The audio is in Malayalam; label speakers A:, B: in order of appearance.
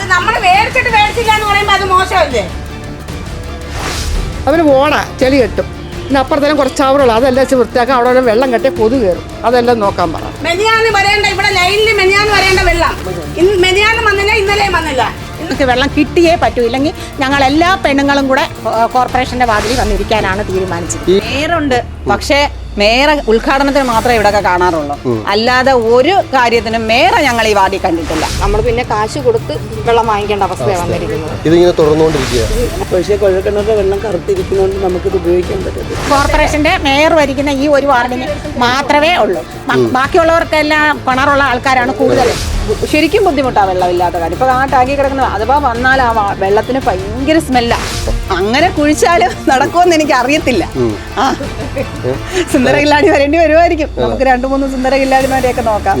A: അത് നമ്മൾ മേടിച്ചിട്ട് മേടിച്ചില്ല എന്ന് പറയുമ്പോ അത് മോശമല്ലേ?
B: അവന് ഓട ചെളി കെട്ടും. പിന്നെ അപ്പുറത്തേനും കുറച്ച് അവരുള്ള അതെല്ലാം വെച്ച് വൃത്തിയാക്കാം. അവിടെ ഒരു വെള്ളം കെട്ടി കൊതു കയറും. അതെല്ലാം നോക്കാൻ പറ.
A: മെനിയാന്ന് വരേണ്ട ഇവിടെ ലൈനിൽ മെനിയാന്ന് വരേണ്ട വെള്ളം. ഇന്ന് മെനിയാന്ന് വന്നില്ല ഇന്നലെയും വന്നില്ല.
C: നമുക്ക് വെള്ളം കിട്ടിയേ പറ്റൂ. ഇല്ലെങ്കിൽ ഞങ്ങൾ എല്ലാ പെണ്ണുങ്ങളും കൂടെ കോർപ്പറേഷന്റെ വാതിലിൽ വന്നിരിക്കാനാണ് തീരുമാനിച്ചത്.
D: നേരുണ്ട് പക്ഷേ മേയർ ഉദ്ഘാടനത്തിന് മാത്രമേ ഇവിടെയൊക്കെ കാണാറുള്ളൂ. അല്ലാതെ ഒരു കാര്യത്തിനും മേയറെ ഞങ്ങൾ ഈ വാർഡിൽ കണ്ടിട്ടില്ല.
E: നമ്മൾ പിന്നെ കാശ് കൊടുത്ത് വെള്ളം വാങ്ങിക്കേണ്ട അവസ്ഥയാണ് വന്നിരിക്കുന്നത്.
F: ഇതിങ്ങനെ തുറന്നുകൊണ്ടിരിക്കുക
G: പക്ഷേ കുഴൽക്കിണറിന്റെ വെള്ളം കറുത്തിരിക്കുന്നതുകൊണ്ട് നമുക്കിത് ഉപയോഗിക്കാൻ പറ്റും
C: കോർപ്പറേഷന്റെ മേയർ ഭരിക്കുന്ന ഈ ഒരു വാർഡിന് മാത്രമേ ഉള്ളൂ. ബാക്കിയുള്ളവർക്കെല്ലാം കിണറുള്ള ആൾക്കാരാണ് കൂടുതൽ
D: ശരിക്കും ബുദ്ധിമുട്ടാണ് വെള്ളമില്ലാത്ത കാര്യം. ഇപ്പൊ ആ ടാങ്കിൽ കിടക്കുന്ന അഥവാ വന്നാൽ ആ വെള്ളത്തിന് ഭയങ്കര സ്മെല്ലാണ് അങ്ങനെ കുഴിച്ചാലും നടക്കുമെന്ന് എനിക്ക് അറിയത്തില്ല ആ. സുന്ദരകില്ലാടി വരേണ്ടി വരുമായിരിക്കും നമുക്ക് രണ്ടു മൂന്ന് സുന്ദരകില്ലാടിമാരെയൊക്കെ
F: നോക്ക്.